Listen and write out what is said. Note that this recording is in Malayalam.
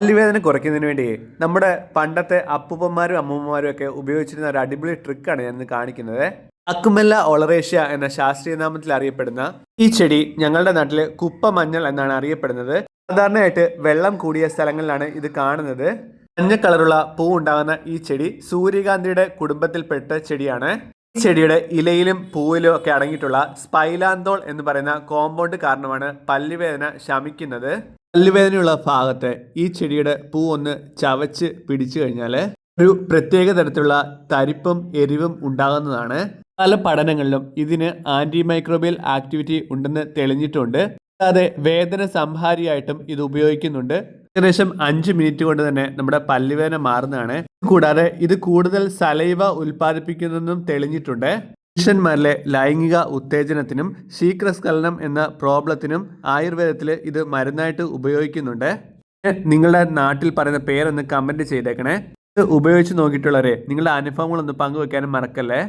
പല്ലുവേദന കുറയ്ക്കുന്നതിന് വേണ്ടി നമ്മുടെ പണ്ടത്തെ അപ്പൂപ്പന്മാരും അമ്മൂമ്മമാരും ഒക്കെ ഉപയോഗിച്ചിരുന്ന ഒരു അടിപൊളി ട്രിക്കാണ് ഞാൻ ഇന്ന് കാണിക്കുന്നത്. അക്കുമെല്ല ഒളറേഷ്യ എന്ന ശാസ്ത്രീയ നാമത്തിൽ അറിയപ്പെടുന്ന ഈ ചെടി ഞങ്ങളുടെ നാട്ടിൽ കുപ്പ മഞ്ഞൾ എന്നാണ് അറിയപ്പെടുന്നത്. സാധാരണയായിട്ട് വെള്ളം കൂടിയ സ്ഥലങ്ങളിലാണ് ഇത് കാണുന്നത്. മഞ്ഞ കളറുള്ള പൂ ഉണ്ടാകുന്ന ഈ ചെടി സൂര്യകാന്തിയുടെ കുടുംബത്തിൽപ്പെട്ട ചെടിയാണ്. ഈ ചെടിയുടെ ഇലയിലും പൂവിലും ഒക്കെ അടങ്ങിയിട്ടുള്ള സ്പൈലാന്തോൾ എന്ന് പറയുന്ന കോമ്പൗണ്ട് കാരണമാണ് പല്ലുവേദന ശമിക്കുന്നത്. പല്ലുവേദനയുള്ള ഭാഗത്തെ ഈ ചെടിയുടെ പൂ ഒന്ന് ചവച്ച് പിടിച്ചു കഴിഞ്ഞാൽ ഒരു പ്രത്യേക തരത്തിലുള്ള തരിപ്പും എരിവും ഉണ്ടാകുന്നതാണ്. പല പഠനങ്ങളിലും ഇതിന് ആന്റി മൈക്രോബിയൽ ആക്ടിവിറ്റി ഉണ്ടെന്ന് തെളിഞ്ഞിട്ടുണ്ട്. കൂടാതെ വേദന സംഹാരിയായിട്ടും ഇത് ഉപയോഗിക്കുന്നുണ്ട്. ഏകദേശം അഞ്ച് മിനിറ്റ് കൊണ്ട് തന്നെ നമ്മുടെ പല്ലുവേദന മാറുന്നതാണ്. കൂടാതെ ഇത് കൂടുതൽ സലൈവ ഉൽപ്പാദിപ്പിക്കുന്നതെന്നും തെളിഞ്ഞിട്ടുണ്ട്. പുരുഷന്മാരിലെ ലൈംഗിക ഉത്തേജനത്തിനും ശീഘ്രസ്ഖലനം എന്ന പ്രോബ്ലത്തിനും ആയുർവേദത്തിൽ ഇത് മരുന്നായിട്ട് ഉപയോഗിക്കുന്നുണ്ട്. നിങ്ങളുടെ നാട്ടിൽ പറയുന്ന പേരൊന്ന് കമന്റ് ചെയ്തേക്കണേ. ഇത് ഉപയോഗിച്ച് നോക്കിയിട്ടുള്ളവരെ നിങ്ങളുടെ അനുഭവങ്ങളൊന്ന് പങ്കുവെക്കാനും മറക്കല്ലേ?